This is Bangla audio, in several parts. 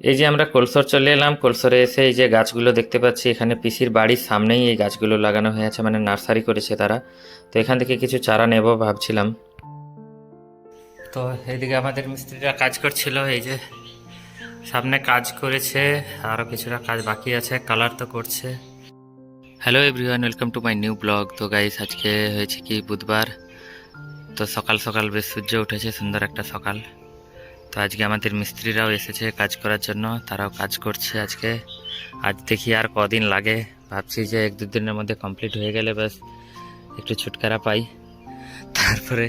এই যে আমরা কোলসর চলে এলাম, কোলসরে এসে এই যে গাছগুলো দেখতে পাচ্ছি, এখানে পিসির বাড়ির সামনেই এই গাছগুলো লাগানো হয়েছে মানে নার্সারি করেছে তারা। তো এখান থেকে কিছু চারা নেব ভাবছিলাম। তো এইদিকে আমাদের মিস্ত্রিরা কাজ করছিল, এই যে সামনে কাজ করেছে আরও কিছুটা কাজ বাকি আছে, কালার তো করছে। Hello everyone welcome to my new blog তো গাইস আজকে হয়েছে কি বুধবার? তো সকাল সকাল বেশ সূর্য উঠেছে, সুন্দর একটা সকাল। তো আজকে আমাদের মিস্ত্রিরাও এসেছে কাজ করার জন্য, তারাও কাজ করছে আজকে। আজ দেখি আর কদিন লাগে। ভাবছি যে এক দু দিনের মধ্যে কমপ্লিট হয়ে গেলে ব্যাস একটু ছুটকারা পাই। তারপরে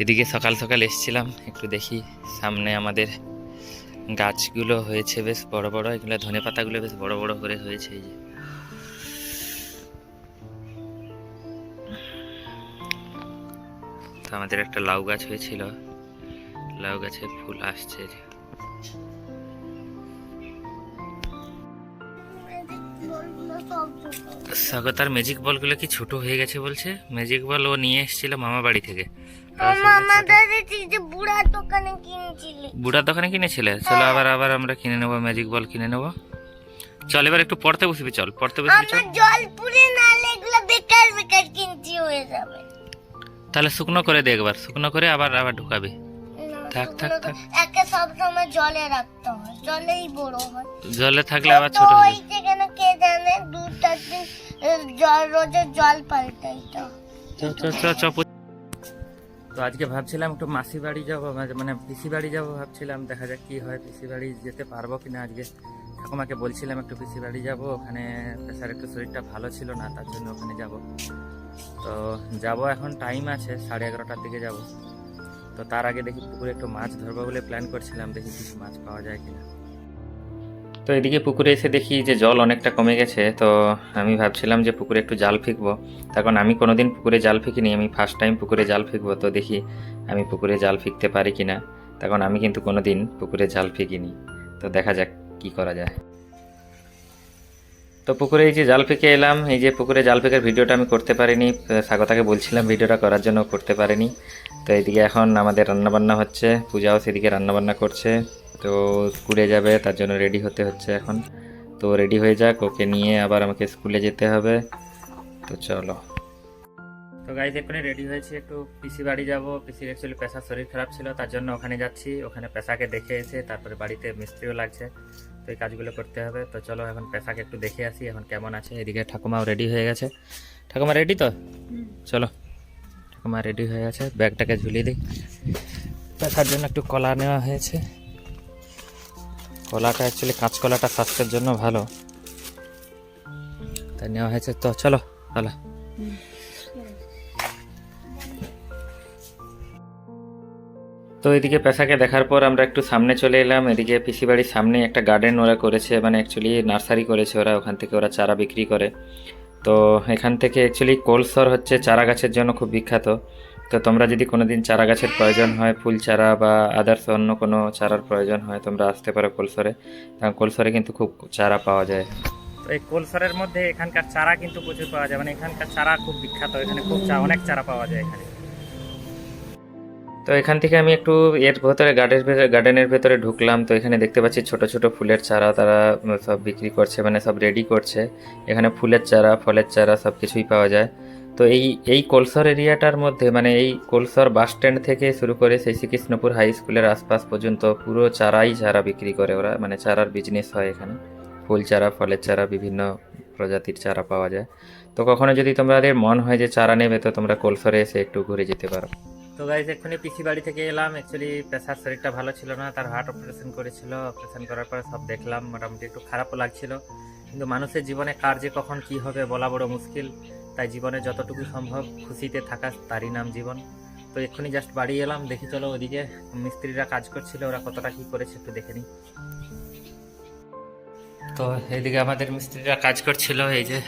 এদিকে সকাল সকাল এসছিলাম, একটু দেখি সামনে আমাদের গাছগুলো হয়েছে বেশ বড় বড়, এগুলো ধনে পাতাগুলো বেশ বড় বড় করে হয়েছে এই যে। তো আমাদের একটা লাউ গাছ হয়েছিল। লাউ গাছে ফুল আসছে। স্বাগতার ম্যাজিক বলগুলো কি ছোট হয়ে গেছে বলছে? ম্যাজিক বল ও নিয়ে এসেছিল মামা বাড়ি থেকে। মামা আমাদের যে বুড়া দোকানে কিনছিলি। বুড়ার দোকানে কিনেছিলে? চলো আবার আবার আমরা কিনে নেব ম্যাজিক বল কিনে নেব। চল এবার একটু পড়তে বসবি চল পড়তে বসবি চল। জল পুরে নালে এগুলো বেকার বেকার কিনছি হয়ে যাবে। তাহলে শুকনো করে দে একবার শুকনো করে আবার আবার ঢুকাবি। না, থাক, থাক, থাক। একে সব সময় জলে রাখতে হয় জলেই বড় হয়। জলে থাকলে আবার ছোট হয়ে ওই যেখানে কে জানে দু চার দিন জল রোজে জল পাল্টাই তো তো আজকে ভাবছিলাম একটু মাসি বাড়ি যাব মানে- মানে পিসি বাড়ি যাব ভাবছিলাম দেখা যাক কি হয় পিসি বাড়ি যেতে পারব কিনা আজকে। ঠাকুমাকে বলছিলাম একটু পিসি বাড়ি যাব ওখানে স্যার একটু শরীরটা ভালো ছিল না তার জন্য ওখানে যাব। তো যাব এখন টাইম আছে সাড়ে এগারোটার দিকে যাব। তো তার আগে দেখি পুকুরে একটু মাছ ধরবো বলে প্ল্যান করছিলাম, দেখি কিছু মাছ পাওয়া যায় কিনা। তো এদিকে পুকুরে এসে দেখি যে জল অনেকটা কমে গেছে, তো আমি ভাবছিলাম যে পুকুরে একটু জাল ফেঁকবো। তখন আমি কোনোদিন পুকুরে জাল ফেঁকিনি, আমি ফার্স্ট টাইম পুকুরে জাল ফেঁকবো, তো দেখি আমি পুকুরে জাল ফেঁকতে পারি কিনা। তখন আমি কিন্তু কোনোদিন পুকুরে জাল ফেঁকিনি। তো দেখা যাক কি করা যায়। তো পুকুরে এই যে জাল ফেঁকে এলাম, এই যে পুকুরে জাল ফেঁকের ভিডিওটা আমি করতে পারিনি স্বাগতাকে বলছিলাম ভিডিওটা করার জন্য করতে পারিনি। তো এইদিকে এখন আমাদের রান্নাবান্না হচ্ছে, পূজাও সেদিকে রান্নাবান্না করছে, তো স্কুলে যাবে, তার জন্য রেডি হতে হচ্ছে এখন। তো রেডি হয়ে যাক, ওকে নিয়ে আবার আমাকে স্কুলে যেতে হবে। তো চলো। তো গাইজ এক্ষুনি রেডি হয়েছি একটু পিসি বাড়ি যাব। পিসির অ্যাকচুয়ালি পেশার শরীর খারাপ ছিল তার জন্য ওখানে যাচ্ছি। ওখানে পেশাকে দেখে এসে তারপরে বাড়িতে মিস্ত্রিও লাগছে। তো এই কাজগুলো করতে হবে। তো চলো এখন পেশাকে একটু দেখে আসি এখন কেমন আছে। এদিকে ঠাকুমাও রেডি হয়ে গেছে। ঠাকুমা রেডি তো? চলো। ঠাকুমা রেডি হয়ে গেছে। ব্যাগটাকে ঝুলিয়ে দিই। পেশার জন্য একটু কলা নেওয়া হয়েছে। কলাটা অ্যাকচুয়ালি কাঁচকলাটা স্বাস্থ্যের জন্য ভালো। তাই নেওয়া হয়েছে। তো চলো চলো তো এদিকে পেশাকে দেখার পর আমরা একটু সামনে চলে এলাম। এদিকে পিসি বাড়ির সামনে একটা গার্ডেন ওরা করেছে মানে অ্যাকচুয়ালি নার্সারি করেছে ওরা। ওখান থেকে ওরা চারা বিক্রি করে। তো এখান থেকে অ্যাকচুয়ালি কোলসর হচ্ছে চারা গাছের জন্য খুব বিখ্যাত। তো তোমরা যদি কোনোদিন চারা গাছের প্রয়োজন হয়, ফুল চারা বা আদার্স অন্য কোনো চারার প্রয়োজন হয়, তোমরা আসতে পারো কোলসরে। কারণ কোলসরে কিন্তু খুব চারা পাওয়া যায়। তো এই কোলসরের মধ্যে এখানকার চারা কিন্তু প্রচুর পাওয়া যায়। মানে এখানকার চারা খুব বিখ্যাত। এখানে খুব চা অনেক চারা পাওয়া যায় এখানে। তো এখান থেকে আমি একটু এর ভেতরে গার্ডের ভেতরে গার্ডেনের ভেতরে ঢুকলাম। তো এখানে দেখতে পাচ্ছি ছোট ছোট ফুলের চারা তারা সব বিক্রি করছে মানে সব রেডি করছে। এখানে ফুলের চারা, ফলের চারা সব কিছুই পাওয়া যায়। তো এই এই কোলসর এরিয়াটার মধ্যে মানে এই কোলসর বাস স্ট্যান্ড থেকে শুরু করে সেই শ্রীকৃষ্ণপুর হাই স্কুলের আশপাশ পর্যন্ত পুরো চারাই চারা বিক্রি করে ওরা মানে চারার বিজনেস হয় এখানে। ফুল চারা, ফলের চারা, বিভিন্ন প্রজাতির চারা পাওয়া যায়। তো কখনো যদি তোমাদের মন হয় যে চারা নেবে, তো তোমরা কোলসরে এসে একটু ঘুরে যেতে পারো। তো গাইজ এক্ষুনি পিসি বাড়ি থেকে এলাম। অ্যাকচুয়ালি পেশার শরীরটা ভালো ছিল না, তার হার্ট অপারেশন করেছিল। অপারেশন করার পরে সব দেখলাম, মোটামুটি একটু খারাপও লাগছিল। কিন্তু মানুষের জীবনে কার যে কখন কি হবে বলা বড় মুশকিল। তাই জীবনে যতটুকু সম্ভব খুশিতে থাকা তারই নাম জীবন। তো এক্ষুনি জাস্ট বাড়ি এলাম, দেখি চলো ওদিকে মিস্ত্রিরা কাজ করছিল, ওরা কতটা কি করেছে একটু দেখে নিই। তো এদিকে আমাদের মিস্ত্রিরা কাজ করছিল, এই যে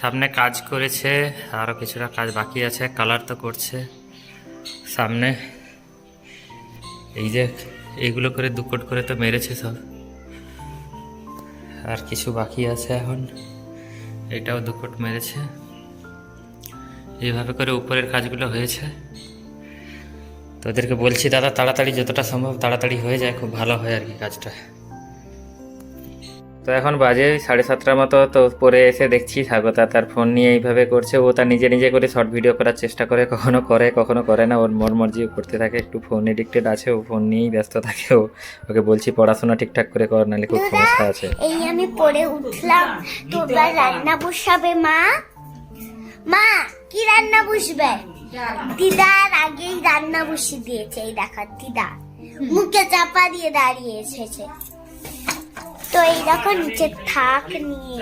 সামনে কাজ করেছে আরও কিছুটা কাজ বাকি আছে কালার তো করছে। সামনে। এই যে এইগুলো করে দুকট করে তো মেরেছে সব। আর কিছু বাকি আছে এখন। এটাও দুকট মেরেছে। এইভাবে করে উপরের কাজগুলো হয়েছে। তোদেরকে বলছি, দাদা, তাড়াতাড়ি যতটা সম্ভব তাড়াতাড়ি হয়ে যায়, খুব ভালো হয় আর কি কাজটা। তো এখন বাজে সাড়ে সাতটার মতো তো পরে এসে দেখছি স্বাগতা। তার ফোন নিয়ে এইভাবে করছে ও তার নিজে নিজে করে শর্ট ভিডিও করার চেষ্টা করে কখনো করে কখনো করে না। ওর মন মর্জি করতে থাকে একটু ফোন এডিক্টেড আছে ও ফোন নিয়েই ব্যস্ত থাকে ও ওকে বলছি পড়াশোনা ঠিকঠাক করে কর নাহলে খুব সমস্যা আছে। এই আমি পড়ে উঠলাম। তোমরা রান্না বসাবে মা? মা কি রান্না বসবে? দিদার আগেই রান্না বসিয়ে দিয়েছে এই দেখা দিদা। মুখে চাপা দিয়ে দাঁড়িয়ে এসেছে। তো এই দেখো নিচে থাক নিয়ে।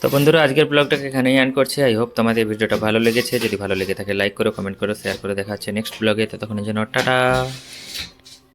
তো বন্ধুরা, আজকের ব্লগটাকে এখানেই এন্ড করছি। আই হোপ তোমাদের ভিডিওটা ভালো লেগেছে। যদি ভালো লেগে থাকে লাইক করো কমেন্ট করো শেয়ার করে। দেখা হচ্ছে নেক্সট ব্লগে। তো তখন জন্য টাটা।